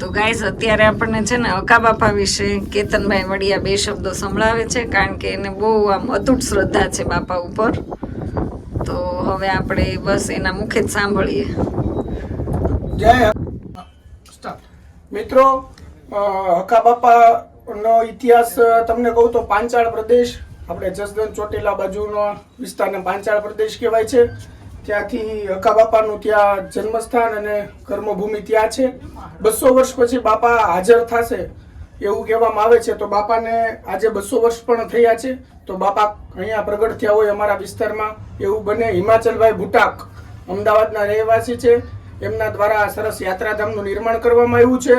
તો ગાઈઝ અત્યારે આપણને છે ને અકા બાપા વિશે કેતનભાઈ વડિયા બે શબ્દો સંભળાવે છે કારણ કે એને બહુ આમ અતૂટ શ્રદ્ધા છે બાપા ઉપર. તો હવે આપણે બસ એના મુખે જ સાંભળીએ. જય. મિત્રો અ, હકા બાપાનો ઇતિહાસ તમને કહું તો પાંચાળ પ્રદેશ આપણે જસદન ચોટીલા બાજુનો વિસ્તારને પાંચાળ પ્રદેશ કહેવાય છે. ત્યાંથી હકા બાપાનું ત્યાં જન્મસ્થાન અને કર્મભૂમિ ત્યાં છે. બસો વર્ષ પછી બાપા હાજર થશે એવું કહેવામાં આવે છે. તો બાપાને આજે બસો વર્ષ પણ થયા છે. તો બાપા અહીંયા પ્રગટ થયા હોય અમારા વિસ્તારમાં એવું બને. હિમાચલભાઈ ભૂટાક અમદાવાદના રહેવાસી છે. એમના દ્વારા સરસ યાત્રાધામનું નિર્માણ કરવામાં આવ્યું છે.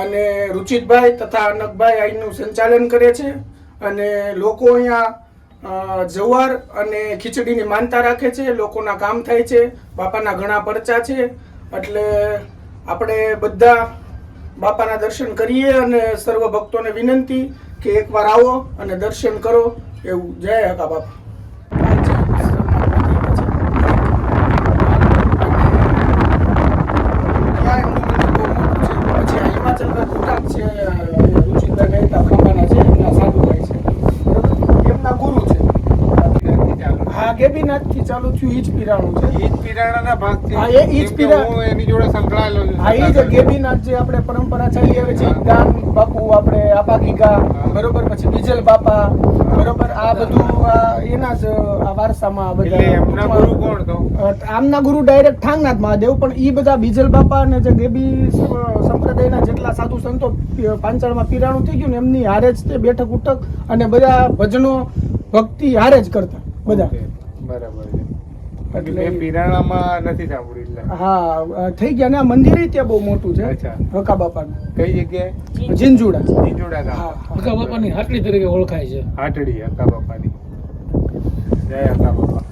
અને રુચિતભાઈ તથા અનકભાઈ અહીંનું સંચાલન કરે છે. અને લોકો અહીંયા જવાર અને ખીચડીની માનતા રાખે છે, લોકોના કામ થાય છે, બાપાના ઘણા પરચા છે. એટલે આપણે બધા બાપાના દર્શન કરીએ અને સર્વ ભક્તોને વિનંતી કે એકવાર આવો અને દર્શન કરો એવું. જય હકા બાપા ત્યાં એમનું મંદિર બહુ મોટું છે. પછી આ હિમાચલભાઈ ભૂટાક છે, રુચિતભાઈ મહેતા ખંભાના છે, એમના સાધુભાઈ છે. બરોબર? એમના ગુરુ છે. હા ગેબીનાથથી ચાલુ થયું ઈજ પીરાણું છે. ઈજ જ ભાગ છે હા, એ ઈજ પીરા- હું એની જોડે સંકળાયેલો છું. હા ઈજ ગેબીનાથ જે આપણે પરંપરા ચાલી આવે છે દાન બાપુ આપણે આબા ગીગા બરોબર પછી બીજલ બાપા બરોબર આ બધું એના જ આ વારસામાં આ બધા એમના ગુરુ કોણ તો? આમના ગુરુ ડાયરેક્ટ ઠાંગનાથ મહાદેવ પણ ઈ બધા બીજલ બાપા અને જે ગેબી સંપ્રદાયના જેટલા સાધુ સંતો પાંચાળમાં પીરાણું થઈ ગયું ને એમની હારે જ તે બેઠક ઉઠક અને બધા ભજનો ભક્તિ હારે જ કરતા બધા. બરાબર છે. નથી સાંભળ્યું હા થઈ ગયા. ને આ મંદિર ત્યાં બહુ મોટું છે. અચ્છા. બાપાનું. કઈ જગ્યાએ? જીંજુડા જીંજોડા હા ગામ. બાપાની હાટલી તરીકે ઓળખાય છે. હાટડી હકા બાપાની. જય હકા બાપા.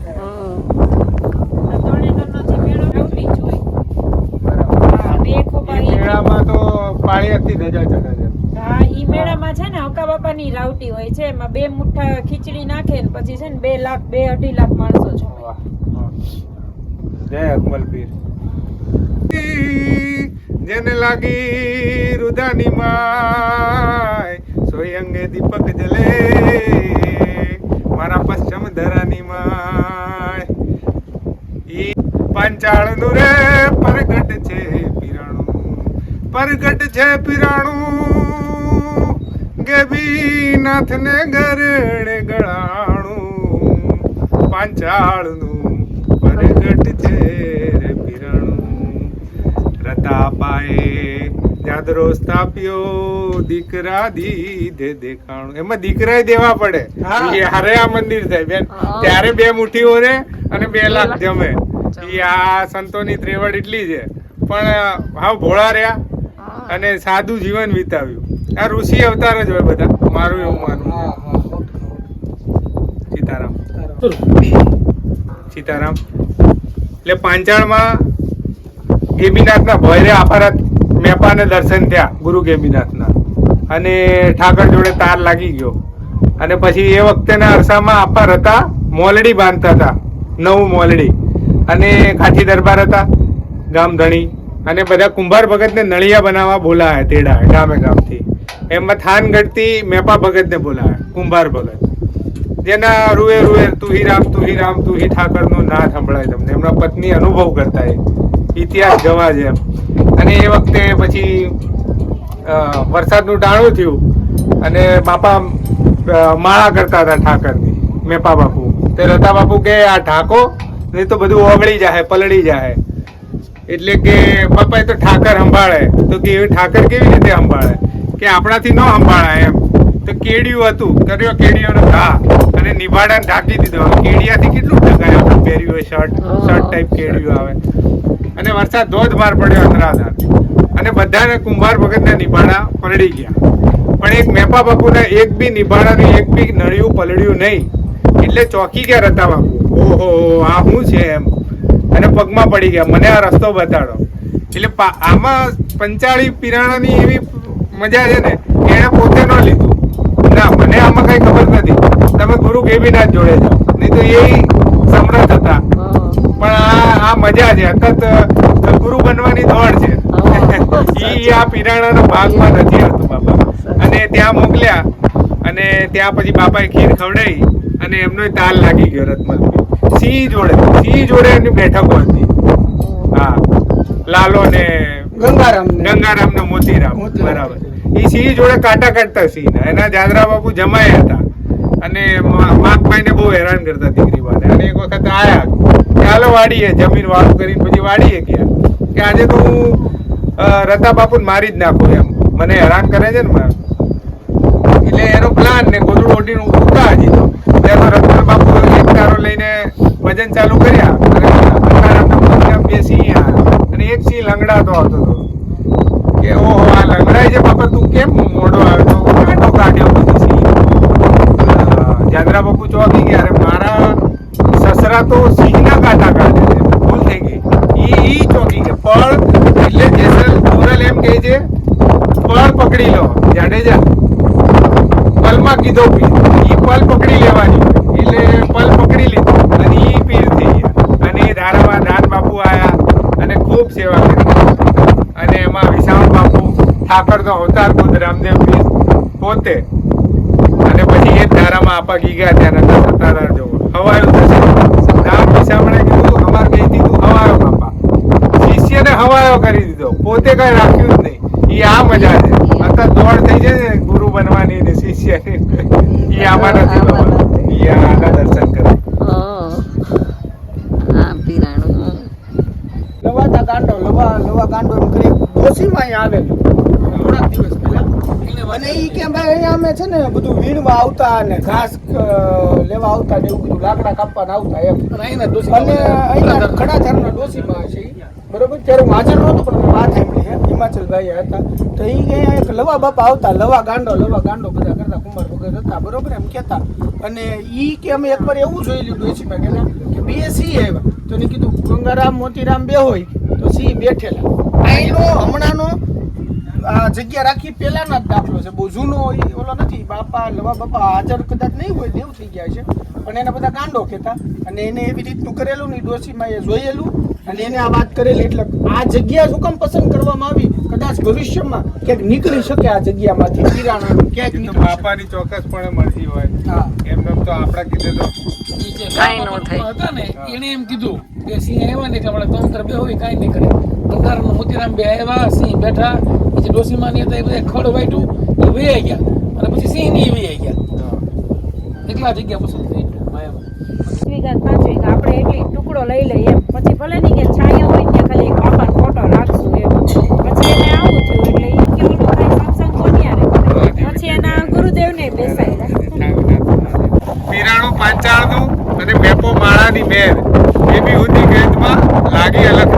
મેળામાં તો પાળિયાથી ધજા ચડે છે. હા ઈ મેળામાં છે ને બાપાની રાવટી હોય છે, એમાં બે મુઠ્ઠા ખીચડી નાખે ને પછી છે ને બે લાખ, બે અઢી લાખ માણસો છે. જય અકમલ જેને લાગી રુદાની માય, સોય અંગે દીપક જલે. મારા પશ્ચિમ ધરાની માય. ઈ પાંચાળનું રે પરગટ છે પીરાણું. પરગટ છે પીરાણું. ગેબી નાથને ગરડે ગળાણું પાંચાળનું પરગટ છે રે પીરાણું. રતાપાએ જાદરો સ્થાપ્યો દીકરા દીધે દેખાણું. એમાં દીકરા દેવા પડે. હા. હારે આ મંદિર થાય બેન. ત્યારે બે મુઠ્ઠીઓ રે અને બે લાખ જમે. એ આ સંતોની ત્રેવડ એટલી છે. પણ હાવ ભોળા રહ્યા અને સાદું જીવન વિતાવ્યું. આ ઋષિ અવતાર જ હોય બધા. મારું એવું માનવું. સીતારામ. સીતારામ. એટલે પાંચાળમાં ગેબીનાથના ભયરે આફારત મેપાને દર્શન થયા ગુરુ ગેમીનાથના અને ઠાકર જોડે તાર લાગી ગયો. અને પછી એ વખતેના અરસામાં આફાર હતા મોલડી બાંધતા હતા. નવું મોલડી. અને કાઠી દરબાર હતા ગામધણી અને બધા કુંભાર ભગતને નળિયા બનાવવા બોલાયા તેડા ગામે ગામથી. એમાં થાનગઢથી મેપા ભગતને બોલાવે, કુંભાર ભગત. જેના રૂએ રૂએ તું હી રામ, તું હી રામ, તું હી ઠાકર ના સંભળાય તમને. એમના પત્ની અનુભવ કરતા ઇતિહાસ જવા એમ અને એ વખતે પછી વરસાદનું ટાણું થયું. અને બાપા માળા કરતા હતા ઠાકરની, મેપા બાપુ. તે રતા બાપુ કે આ ઠાકો નહીં તો બધું ઓગળી જાય પલળી જાય એટલે કે બાપા એ તો ઠાકર સંભાળે. તો કે ઠાકર કેવી રીતે સંભાળે? કે આપણાથી ન સંભાળાય એમ. તો કેડિયું હતું કર્યો કેડિયોનો ઘા અને નિભાડા ઢાંકી દીધો. કેડિયાથી કેટલું ઢકાય આપણે પહેર્યું હોય? શર્ટ શર્ટ ટાઈપ કેડિયું આવે. અને વરસાદ ધોધમાર પડ્યો અંતરાધાર અને બધાને કુંભાર ભગતના નિભાડા પલળી ગયા. પણ એક મેપા બાપુના એક બી નિભાડાનું એક બી નળિયું પલળ્યું નહીં. એટલે ચોકી ગયા રતા બાપુ. ઓહો આ શું છે એમ. અને પગમાં પડી ગયા. મને આ રસ્તો બતાડો. એટલે આમાં પંચાળી પિરાણાની એવી મજા છે ને એને પોતે ન લીધું. ના મને આમાં કઈ ખબર નથી. તમે ગુરુ ગેબીનાથ જોડે જાઓ. નહીં તો એ સમર્થ હતા. પણ આ આ મજા છે. અકત ગુરુ બનવાની દોડ છે. એ આ પિરાણાના ભાગમાં નથી આવતું બાપા. અને ત્યાં મોકલ્યા. અને ત્યાં પછી બાપાએ ખીર ખવડાવી અને એમનો તાલ લાગી ગયો રતમલભાઈ સિંહ જોડે સિંહ જોડે એમની બેઠકો હતી. હા. લાલો ને ગંગારામ. ગંગારામ ને મોતીરામ. બરાબર. એ સિંહ જોડે કાંટા કાઢતા સિંહ. એના જાદરા બાપુ જમાયા હતા. અને માકભાઈ ને બહુ હેરાન કરતા દીકરી વાળે અને એક વખત આયા. કે હાલો વાડીએ જમીન વાળું કરીને પછી વાડીએ ગયા. કે આજે તો હું રતા બાપુ મારી જ નાખું એમ. મને હેરાન કરે છે ને મારે. એટલે એનો પ્લાન ને ગોદડું ઓઢીને ઉતા હજી તો ત્યારે તો રત્ન બાપુ એક તારો લઈને ભજન ચાલુ કર્યા. બે સિંહ અને એક સિંહ લંગડાતો હતો કે ઓહો, આ લંગડાય છે બાપા, તું કેમ મોડો આવ્યો તો? કાંટો કાઢ્યો પછી સિંહ જાદરા બાપુ ચોકી ગયા. અરે મારા સસરા તો સિંહના કાંટા કાઢે છે. ભૂલ થઈ ગઈ. ઈ ઈ ચોકી ગયા પળ એટલે જેસલ મોરલ એમ કહે છે, પળ પકડી લો. જાડેજા પલમાં કીધો પી. ઈ પલ પકડી લેવાની. એટલે પલ પકડી લીધો અને ઈ પીર થઈ ગયા અને એ ધારામાં દાન બાપુ આયા અને ખૂબ સેવા કરી. અને એમાં વિશાળ બાપુ ઠાકરનો અવતાર ખુદ રામદેવ પોતે. અને પછી એ ધારામાં આપા ગીગા ત્યાં નતા સતારા જોવો. હવાયું થશે. દાન વિશામણે કીધું, અમાર કહી દીધું, હવાયો બાપા. શિષ્યને હવાયો કરી દીધો. પોતે કઈ રાખ્યું જ નહીં. એ આ મજા છે. અત્યારે દોડ થઈ જાય ને ગુરુ બનવાની ને શિષ્ય એ આમાં નથી બાબા એ આના દર્શન કરે હા આ પીરાણું લવાતા ગાંડો લવા લવા ગાંડો એમ અહીંયા આવેલો થોડાક દિવસ પહેલા. અને એ કે ભાઈ અહીંયા અમે છે ને બધું વીણવા આવતા અને ઘાસ લેવા આવતા ને એવું બધું લાકડા કાપવાના આવતા એમ. અને અહીંયા ખડાધારના ડોશીમાં છે. બરોબર? ત્યારે હું હાજર નહોતો પણ મેં વાત સાંભળી છે હિમાચલભાઈ હતા. તો એ અહીંયા એક લવા બાપા આવતા લવા ગાંડો લવા ગાંડો બધા કરતા કુમાર વગર હતા. બરોબર એમ કહેતા. અને ઈ કે અમે એકવાર એવું જોઈ લીધું ડોશીમાં કે કે બે સિંહ આવ્યા. તો એને કીધું ગંગારામ મોતીરામ બે હોય. તો સિંહ બેઠેલા. આઈનો હમણાંનો આ જગ્યા રાખી પેલાના જ દાખલો છે. બહુ જૂનો ઓલો નથી. બાપા લવા બાપા હાજર કદાચ નહીં હોય દેવ થઈ ગયા છે. પણ એને બધા કાંડો કહેતા. અને એને એવી રીતનું કરેલું ને ઈ ડોશીમાં એ જોયેલું. અને એને આ વાત કરેલી એટલે આ જગ્યા શું કામ પસંદ કરવામાં આવી. કદાચ ભવિષ્યમાં ક્યાંક નીકળી શકે આ જગ્યામાંથી. કિરાણાનું ક્યાંક. બાપાની ચોક્કસપણે મરજી હોય. હા. એમને એમ તો આપણા કીધે તો કાંઈ ન થાય. હતા ને એણે એમ કીધું કે સિંહ આવ્યા ને એટલે આપણે તંત્ર બે હોય કાંઈ નહીં કરે. બંગાળનો મોતીરામ બે આવ્યા સિંહ બેઠા પછી ડોસીમાં ની હતા એ બધા ખડ વાટ્યું એ વહી ગયા. અને પછી સિંહ નહીં વહી ગયા. એટલા જગ્યા પસંદ થઈ માયામાં વીઘા પાંચ વીઘા આપણે એટલી ટુકડો લઈ લઈએ એમ પછી ભલે નહીં કે છાયા હોય ને ખાલી એક બાપાનો ફોટો રાખશું એમ. પછી એને આવું થયું એટલે ઈ કે ઓલું કાંઈ સત્સંગ કોન્યા પછી એના ગુરુદેવને પીરાણું પાંચાળનું અને મેપો માળાની મેર. એ બી હુદી ગેતમાં લાગી અલગની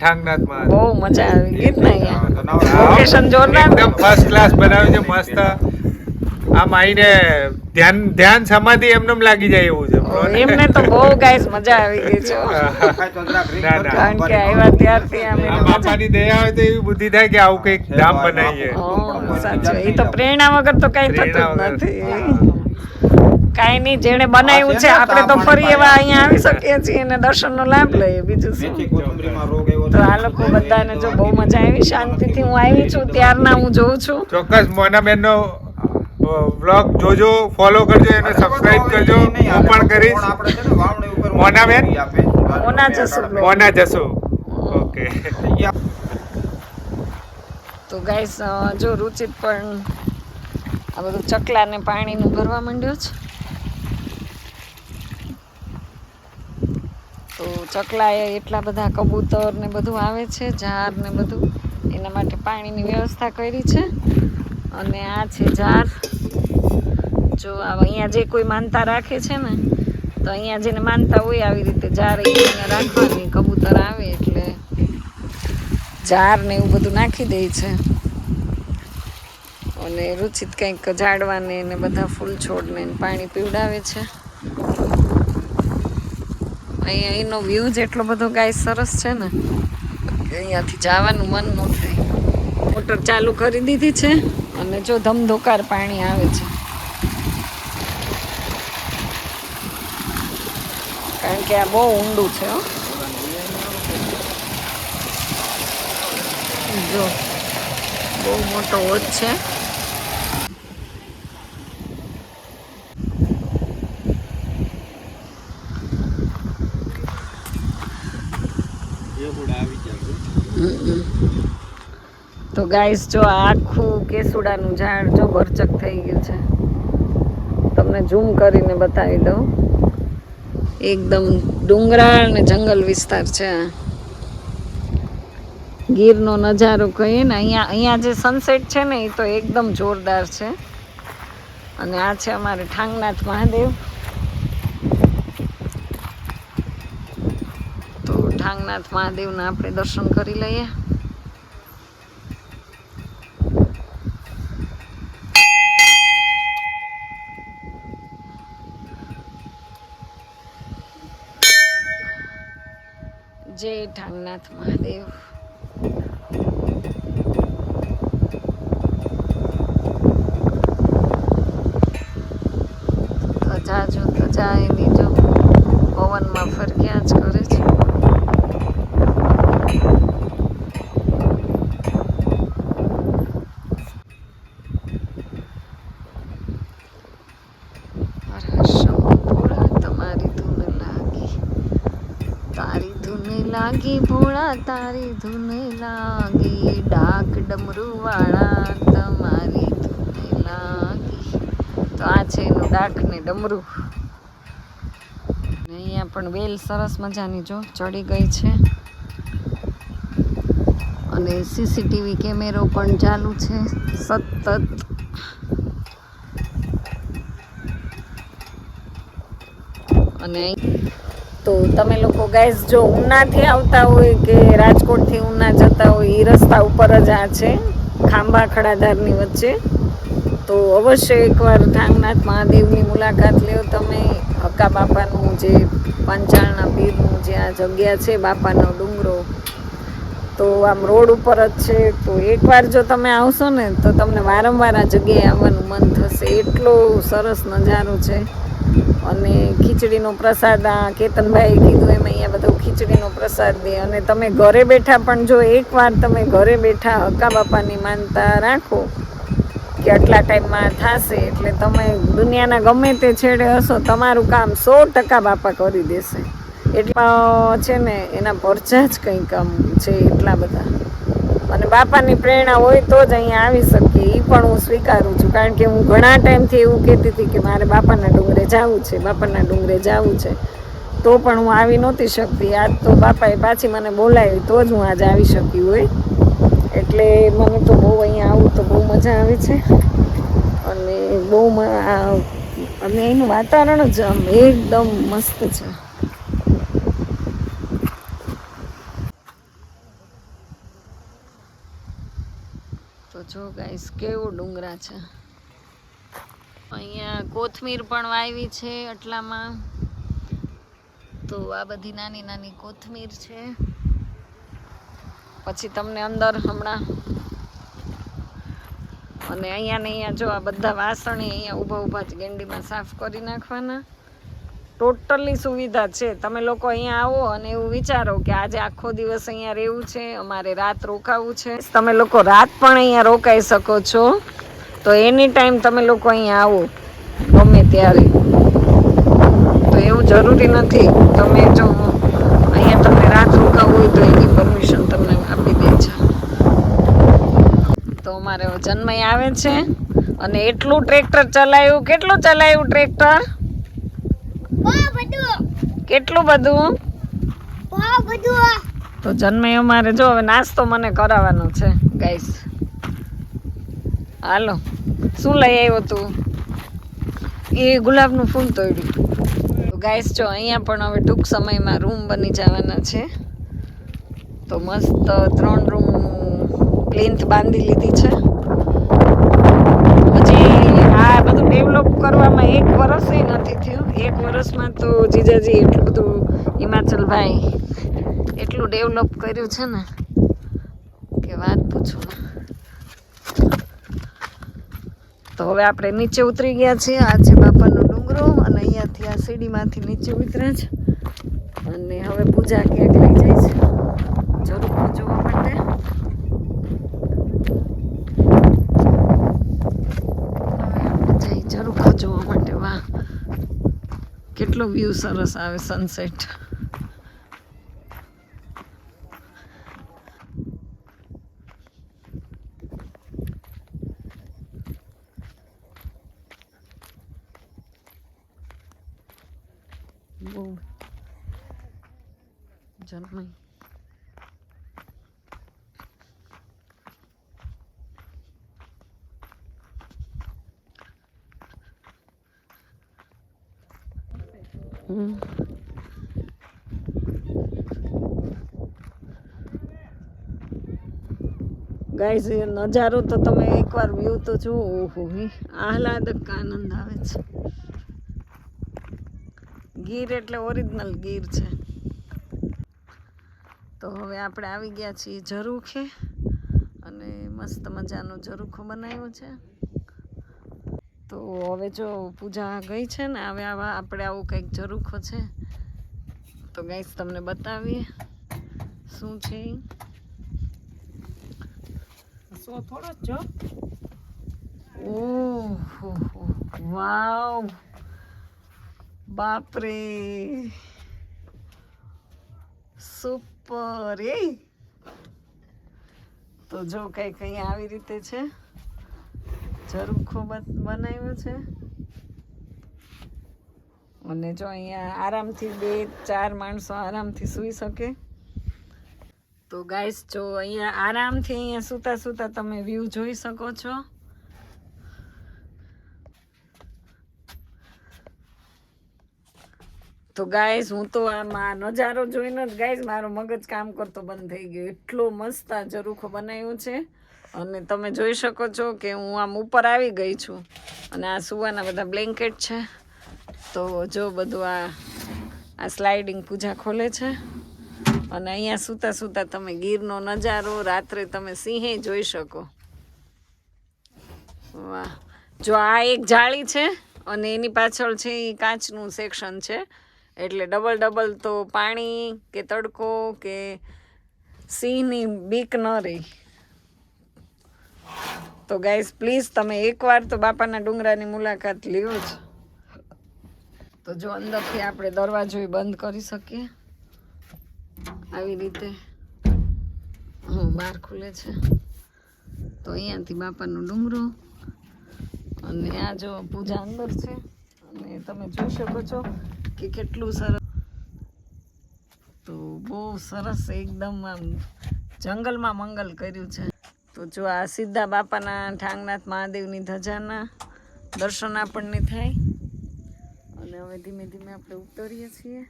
ઠાંગનાથ મહારાજ બહુ મજા આવી. ગઈ ને લોકેશન જોરદાર. એકદમ ફર્સ્ટ ક્લાસ બનાવ્યું છે મસ્ત. આમ આઈને ધ્યાન ધ્યાન સમાધિ એમને લાગી જાય એવું છે. એમને તો બહુ ગાઈસ મજા આવી ગઈ છે. કારણ કે આવ્યા ત્યારથી બાપાની દયા હોય તો એવી બુદ્ધિ થાય કે આવું કંઈક ધામ બનાવીએ. સાચું. એ તો પ્રેરણા વગર તો કઈ થતું વગર. નથી. કાંઈ નહીં જેણે બનાવ્યું છે આપણે તો ફરી એવા અહીંયા આવી શકીએ છીએ અને દર્શનનો લાભ લઈએ બીજું શું? તો આ લોકો બધાને જો બહુ મજા આવી શાંતિથી હું આવી છું ત્યારના હું જોઉં છું. ચોક્કસ મોનાબેનનો બ્લોગ જોજો ફોલો કરજો એને સબસ્ક્રાઇબ કરજો. હું પણ કરીશ. મોનાબેન? મોના જસુ મોના જસુ ઓકે. તો ગાઈસ જો રુચિત પણ આ બધું ચકલાને પાણીનું ભરવા માંડ્યો છે. તો ચકલાએ એટલા બધા કબૂતર ને બધું આવે છે ઝાર ને બધું. એના માટે પાણીની વ્યવસ્થા કરી છે. અને આ છે ઝાર જો અહીંયા જે કોઈ માનતા રાખે છે ને, તો અહીંયા જેને માનતા હોય આવી રીતે ઝાર અહીંયા રાખવાની, કબૂતર આવે એટલે ઝાર ને એવું બધું નાખી દે છે. અને રુચિત કંઈક ઝાડવાને ને બધા ફૂલ છોડને પાણી પીવડાવે છે. અહીંયા એનો વ્યૂ જ એટલો બધો ગાય સરસ છે ને. અહીંયાથી જવાનું મન ન થાય. મોટર ચાલુ કરી દીધી છે અને જો ધમધોકાર પાણી આવે છે. કારણ કે આ બહુ ઊંડું છે જો. બહુ મોટો ઓજ છે તો ગાઈસ, જો આખું કેસુડાનું ઝાડ જો ભરચક થઈ ગયું છે. તમને ઝૂમ કરીને બતાવી દઉં. એકદમ ડુંગરાળ ને જંગલ વિસ્તાર છે ગીરનો નજારો કહીએ ને, અહીંયા અહીંયા જે સનસેટ છે ને એ તો એકદમ જોરદાર છે. અને આ છે અમારે ઠાંગનાથ મહાદેવ. તો ઠાંગનાથ મહાદેવના આપણે દર્શન કરી લઈએ. જય ઠાંગનાથ મહાદેવ ધજા જો ધજા એની જો પવનમાં ફરક્યા જ કરે છે હર હર શંભુ ભોળા તમારી ધૂન લાગી તારી ધૂન લાગી ભોળા તારી ધૂને લાગી, ડાક ડમરૂ વાળા તમારી ધૂને લાગી. તો આ છે એનું ડાક ને ડમરું. અહીંયા પણ વેલ સરસ મજાની જો ચડી ગઈ છે. અને સીસીટીવી કેમેરો પણ ચાલુ છે, સતત. અને તો તમે લોકો ગાઈઝ જો ઉનાથી આવતા હોય કે રાજકોટથી ઉના જતા હોય એ રસ્તા ઉપર જ આ છે, ખાંભા ખડાધારની વચ્ચે. તો અવશ્ય એકવાર ઠાંગનાથ મહાદેવની મુલાકાત લ્યો તમે. હક્કા બાપાનું જે પંચાળના પીરનું જે આ જગ્યા છે, બાપાનો ડુંગરો. તો આમ રોડ ઉપર જ છે. તો એકવાર જો તમે આવશો ને, તો તમને વારંવાર આ જગ્યાએ આવવાનું મન થશે. એટલો સરસ નજારો છે. અને ખીચડીનો પ્રસાદ આ કેતનભાઈ કીધું, એમ અહીંયા બધું ખીચડીનો પ્રસાદ દે. અને તમે ઘરે બેઠા પણ જો એકવાર તમે ઘરે બેઠા હક્કા બાપાની માનતા રાખો કે આટલા ટાઈમમાં થશે, એટલે તમે દુનિયાના ગમે તે છેડે હશો, તમારું કામ સો ટકા બાપા કરી દેશે. એટલે છે ને, એના પરચા જ કંઈક આમ છે, એટલા બધા. અને બાપાની પ્રેરણા હોય તો જ અહીંયા આવી શકીએ. એ પણ હું સ્વીકારું છું, કારણ કે હું ઘણા ટાઈમથી એવું કહેતી હતી કે મારે બાપાના ડુંગરે જવું છે, બાપાના ડુંગરે જવું છે. તો પણ હું આવી નહોતી શકતી. આજ તો બાપાએ પાછી મને બોલાવી, તો જ હું આજે આવી શકી હોય. એટલે મને તો બહુ અહીંયા આવું તો બહુ મજા આવે છે. અને બહુ અને એનું વાતાવરણ જ એકદમ મસ્ત છે. જો ગાઈસ કેવું ડુંગરા છે. અહીંયા કોથમીર પણ વાવી છે એટલામાં. તો આ બધી નાની નાની કોથમીર છે. પછી તમને અંદર હમણાં અને અહીંયા ને અહીંયા જો આ બધા વાસણ અહીંયા ઊભા ઊભા જ ગેંડીમાં સાફ કરી નાખવાના. ટોટલી સુવિધા છે. તમે લોકો અહીંયા આવો અને એવું વિચારો કે આજે આખો દિવસ અહીંયા રહેવું છે, અમારે રાત રોકાવું છે. તમે લોકો રાત પણ અહીંયા રોકાઈ શકો છો. તો એની ટાઈમ તમે લોકો અહીંયા આવો, ગમે ત્યારે. તો એવું જરૂરી નથી. તમે જો અહીંયા તમને રાત રોકાવું હોય તો એની પરમિશન તમને આપી દે છે. તો અમારે જન્મય આવે છે. અને એટલું ટ્રેક્ટર ચલાવ્યું કેટલું ચલાવ્યું ટ્રેક્ટર? કેટલું બધું? તો જન્મે અમારે જો હવે નાસ્તો મને કરાવવાનો છે ગાઈસ હાલો. શું લઈ આવ્યો તું? એ ગુલાબનું ફૂલ તોડ્યું. તો ગાઈસ જો અહીંયા પણ હવે ટૂંક સમયમાં રૂમ બની જવાના છે. તો મસ્ત ત્રણ રૂમ પ્લિન્થ બાંધી લીધી છે હજી આ બધું ડેવલપ કરવામાં એક વર્ષ નથી થયું. એક વર્ષમાં તો જીજાજી એટલું બધું હિમાચલભાઈ એટલું ડેવલપ કર્યું છે ને કે વાત પૂછો. તો હવે આપણે નીચે ઉતરી ગયા છીએ. આ છે બાપાનો ડુંગરો અને અહીંયાથી આ સીડીમાંથી નીચે ઉતર્યા છે. અને હવે પૂજા ક્યાંક લઈ જાય છે જરૂર જોવા માટે હવે આપણે જઈ જરૂર જોવા માટે વાહ કેટલો વ્યૂ સરસ આવે સનસેટ બહુ જન્મય હમ એ નજારો તો તમે એકવાર વ્યૂ તો જુઓ. ઓહો આહલાદક આનંદ આવે છે. ગીર એટલે ઓરિજિનલ ગીર છે. તો હવે આપણે આવી ગયા છીએ ઝરૂખે અને મસ્ત મજાનો ઝરૂખો બનાવ્યો છે. તો હવે જો પૂજા ગઈ છે ને, હવે આવા આપણે આવું કંઈક ઝરૂખો છે. તો ગાઈસ તમને બતાવીએ શું છે ઈ. સો થોડો જ જો ઓહો વાવ બાપરે સુપર તો જો કંઈક અહીંયા આવી રીતે છે? ઝરૂખો બનાવ્યો છે. અને જો અહીંયા આરામથી બે ચાર માણસો આરામથી સૂઈ શકે. તો ગાઈસ જો અહીંયા આરામથી અહીંયા સૂતા સૂતા તમે વ્યૂ જોઈ શકો છો. તો ગાઈસ હું તો આમાં નજારો જોઈને જ ગાઈસ મારો મગજ કામ કરતો બંધ થઈ ગયો. એટલો મસ્ત આ ઝરૂખો બનાવ્યો છે. અને તમે જોઈ શકો છો કે હું આમ ઉપર આવી ગઈ છું. અને આ સુવાના બધા બ્લેન્કેટ છે. તો જો બધું આ આ સ્લાઇડિંગ પૂજા ખોલે છે. અને અહીંયા સૂતા સૂતા તમે ગીરનો નજારો, રાત્રે તમે સિંહે જોઈ શકો. વાહ. જો આ એક જાળી છે અને એની પાછળ છે એ કાચનું સેક્શન છે. એટલે ડબલ ડબલ તો પાણી કે તડકો કે સિંહની બીક ન રહી. તો ગાઈઝ પ્લીઝ તમે એકવાર તો બાપાના ડુંગરાની મુલાકાત લ્યો જ. તો જો અંદરથી આપણે દરવાજો બંધ કરી શકીએ. આવી રીતે હું બહાર ખુલે છે. તો અહીંયાથી બાપાનો ડુંગરો અને આ જો પૂજા અંદર છે. અને તમે જોઈ શકો છો કે કેટલું સરસ. તો બહુ સરસ એકદમ આમ જંગલમાં મંગલ કર્યું છે. તો જો આ સીધા બાપાના ઠાંગનાથ મહાદેવની ધજાના દર્શન આપણને થાય. અને હવે ધીમે ધીમે આપણે ઉતરીએ છીએ.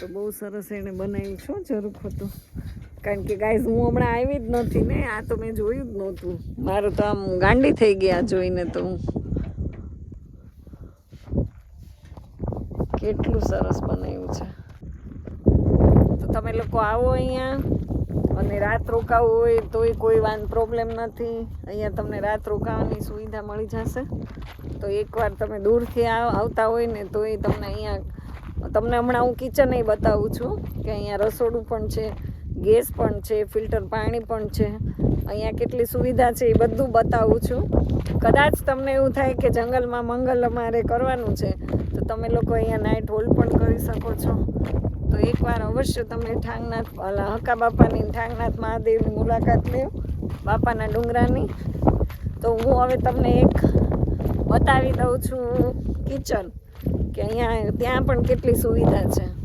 તો બહુ સરસ એણે બનાવ્યું શું જરૂર હતું કારણ કે ગાઈઝ હું હમણાં આવી જ નથી ને, આ તો મેં જોયું જ નહોતું. મારું તો આમ ગાંડી થઈ ગયા જોઈને તો હું. કેટલું સરસ બનાવ્યું છે. તો તમે લોકો આવો અહીંયા, અને રાત રોકાવું હોય તોય કોઈ વાન પ્રોબ્લેમ નથી. અહીંયા તમને રાત રોકાવાની સુવિધા મળી જશે. તો એકવાર તમે દૂરથી આવ- આવતા હોય ને તોય તમને અહીંયા તમને હમણાં હું કિચન બતાવું છું કે અહીંયા રસોડું પણ છે, ગેસ પણ છે ફિલ્ટર પાણી પણ છે. અહીંયા કેટલી સુવિધા છે એ બધું બતાવું છું. કદાચ તમને એવું થાય કે જંગલમાં મંગલ અમારે કરવાનું છે, તો તમે લોકો અહીંયા નાઇટ હોલ્ડ પણ કરી શકો છો. તો એકવાર અવશ્ય તમે ઠાંગનાથ હકા બાપાની ઠાંગનાથ મહાદેવની મુલાકાત લ્યો, બાપાના ડુંગરાની. તો હું હવે તમને એક બતાવી દઉં છું કિચન કે અહીંયા ત્યાં પણ કેટલી સુવિધા છે.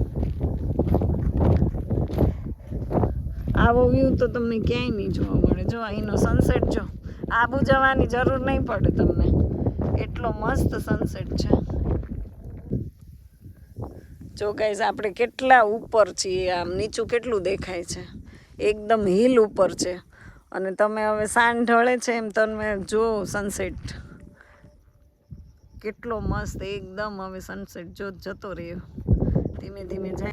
આવો વ્યૂ તો તમને ક્યાંય નહીં જોવા મળે. જો અહીંનો સનસેટ જો આબુ જવાની જરૂર નહીં પડે તમને. એટલો મસ્ત સનસેટ છે. જો ગાઈઝ આપણે કેટલા ઉપર છીએ, આમ નીચું કેટલું દેખાય છે? એકદમ હિલ ઉપર છે. અને તમે હવે સાંજ ઢળે છે એમ તમે જો સનસેટ કેટલો મસ્ત એકદમ હવે સનસેટ જો જતો રહ્યો. ધીમે ધીમે જાય.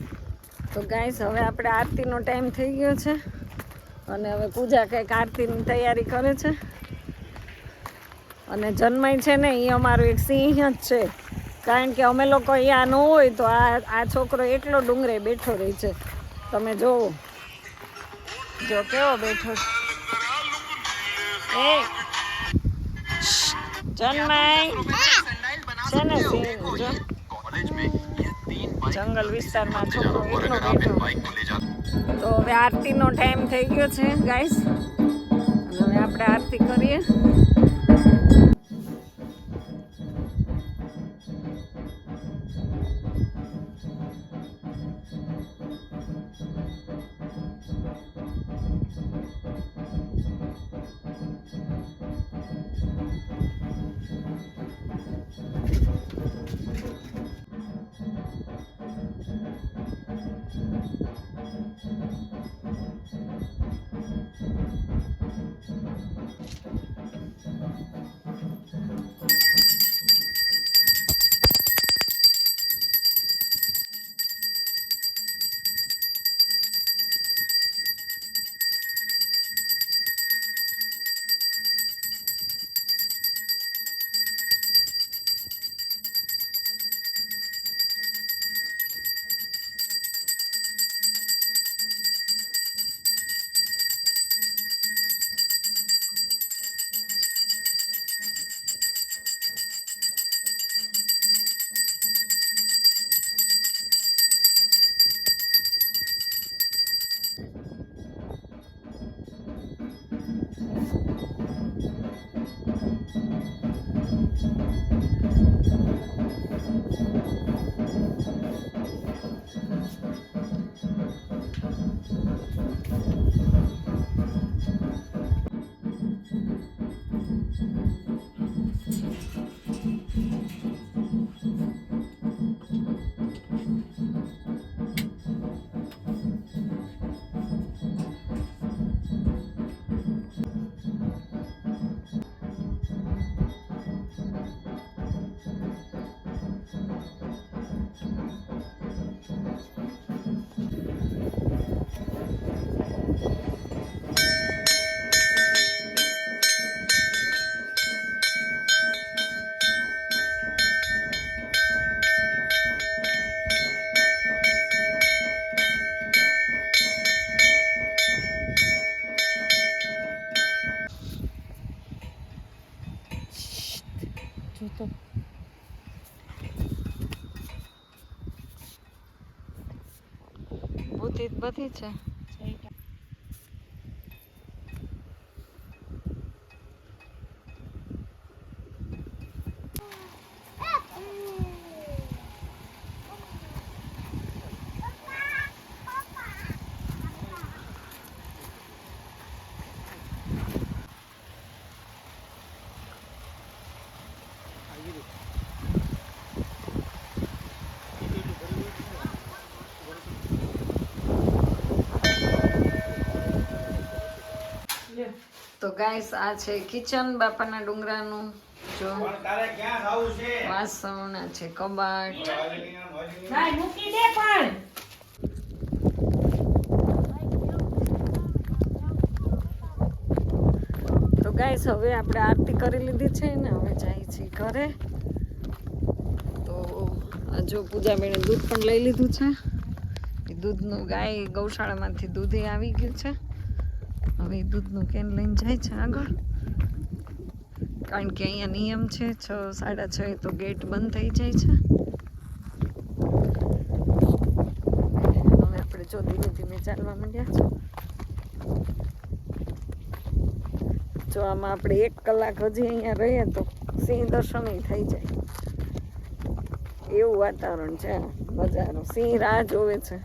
તો ગાઈસ હવે આપણે આરતીનો ટાઈમ થઈ ગયો છે. અને હવે પૂજા કંઈક આરતીની તૈયારી કરે છે. અને જન્માય છે ને એ અમારો એક સિંહ જ છે. કારણ કે અમે લોકો અહીંયા ન હોય તો આ આ છોકરો એટલો ડુંગરે બેઠો રહે છે. તમે જોવો. જો કેવો બેઠો છે. જન્માય. છે ને જંગલ વિસ્તારમાં છોકરો એકલો બેઠો. તો હવે આરતીનો ટાઈમ થઈ ગયો છે ગાઈસ હવે આપણે આરતી કરીએ. જોતો બુદ્ધિ બધી છે તો ગાઈસ આ છે કિચન બાપાના ડુંગરાનું જો. વાસણ છે? કબાટ. મૂકી દે પણ. તો ગાઈસ હવે આપણે આરતી કરી લીધી છે ને હવે જાય છે ઘરે. તો આ જો પૂજા બેને દૂધ પણ લઈ લીધું છે. એ દૂધનું ગાય ગૌશાળામાંથી દૂધ આવી ગયું છે. હવે દૂધનું કેન લઈને જાય છે આગળ. કારણ કે અહીંયા નિયમ છે, છ, સાડા છ તો ગેટ બંધ થઈ જાય છે. હવે આપણે જો ધીમે ધીમે ચાલવા માંડ્યા છે. જો આમાં આપણે એક કલાક હજી અહીંયા રહીએ તો સિંહ દર્શન થઈ જાય. એવું વાતાવરણ છે નજારો સિંહ રાહ જોવે છે.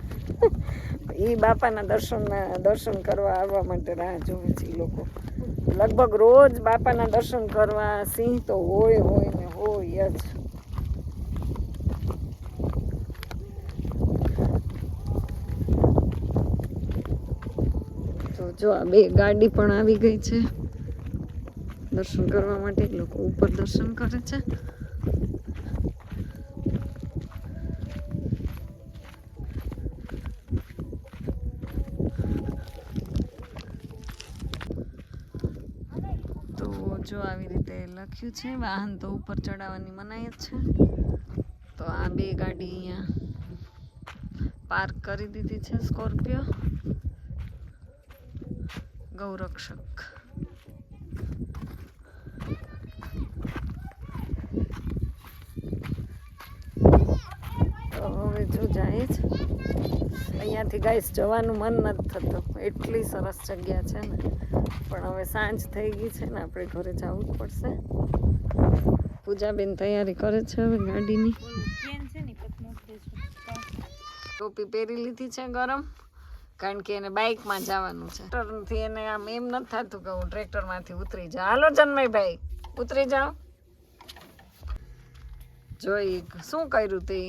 એ બાપાના દર્શન દર્શન કરવા આવવા માટે રાહ જોવે છે એ લોકો. લગભગ રોજ બાપાના દર્શન કરવા સિંહ તો હોય હોય ને હોય જ. તો જો આ બે ગાડી પણ આવી ગઈ છે. દર્શન કરવા માટે લોકો ઉપર દર્શન કરે છે તો જો આવી રીતે લખ્યું છે, વાહન તો ઉપર ચડાવવાની મનાઈ જ છે. તો આ બે ગાડી અહીંયા પાર્ક કરી દીધી છે સ્કોર્પિયો. ગૌરક્ષક. હવે જો જાય છે અહીંયાથી ગાઈસ જવાનું મન નથી થતું. એટલી સરસ જગ્યા છે ને. પણ હવે સાંજ થઈ ગઈ છે ને આપણે ઘરે જવું જ પડશે. પૂજાબેન તૈયારી કરે છે હવે ગાડીની. ટોપી પહેરી લીધી છે ગરમ, કારણ કે એને બાઇકમાં જવાનું છે. ટ્રેક્ટરથી એને આમ એમ નથી થતું કે હું ટ્રેક્ટરમાંથી ઉતરી જાઉં. હાલો જન્મયભાઈ, ઉતરી જાઓ. જોઈ, શું કર્યું તે?